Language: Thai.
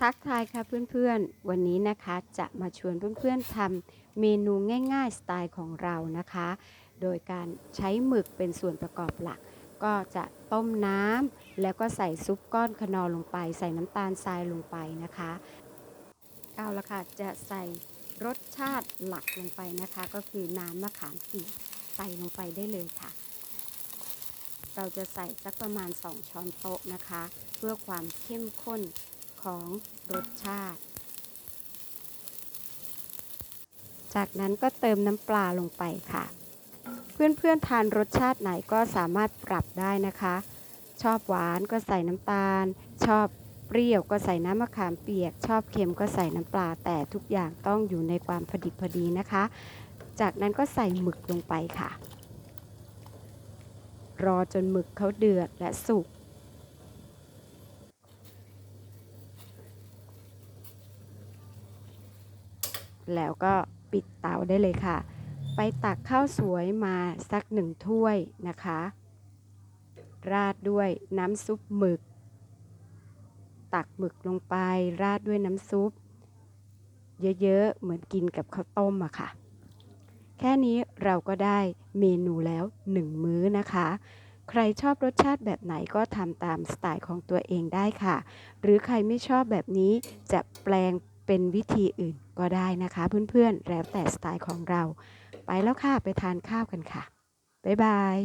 ทักทายค่ะเพื่อนๆ วันนี้นะคะจะมาชวนเพื่อนๆทำเมนูง่ายๆ สไตล์ของเรานะคะ โดยการใช้หมึกเป็นส่วนประกอบหลัก ก็จะต้มน้ำแล้วก็ใส่ซุปก้อนขนอลงไป ใส่น้ำตาลทรายลงไปนะคะเอาละค่ะจะใส่รสชาติหลักลงไปนะคะ ก็คือน้ำมะขามเปียกใส่ลงไปได้เลยค่ะ เราจะใส่สักประมาณ 2 ช้อนโต๊ะนะคะ เพื่อความเข้มข้น ของรสชาติ จากนั้นก็เติมน้ำปลาลงไปค่ะ เพื่อนๆทานรสชาติไหนก็สามารถปรับได้นะคะ ชอบหวานก็ใส่น้ำตาล ชอบเปรี้ยวก็ใส่น้ำมะขามเปียก ชอบเค็มก็ใส่น้ำปลา แต่ทุกอย่างต้องอยู่ในความพอดิบพอดีนะคะ จากนั้นก็ใส่หมึกลงไปค่ะ รอจนหมึกเขาเดือดและสุก แล้วก็ปิดเตาได้เลยค่ะ ไปตักข้าวสวยมาสักหนึ่งถ้วยนะคะ ราดด้วยน้ำซุปหมึก ตักหมึกลงไป ราดด้วยน้ำซุป เยอะๆ เหมือนกินกับข้าวต้มอะค่ะ แค่นี้เราก็ได้เมนูแล้วหนึ่งมื้อนะคะใครชอบรสชาติแบบไหนก็ทำตามสไตล์ของตัวเองได้ค่ะ หรือใครไม่ชอบแบบนี้จะแปลง เป็นวิธีอื่นก็ได้นะคะ เพื่อนๆ แล้วแต่สไตล์ของเรา ไปแล้วค่ะ ไปทานข้าวกันค่ะ บ๊ายบาย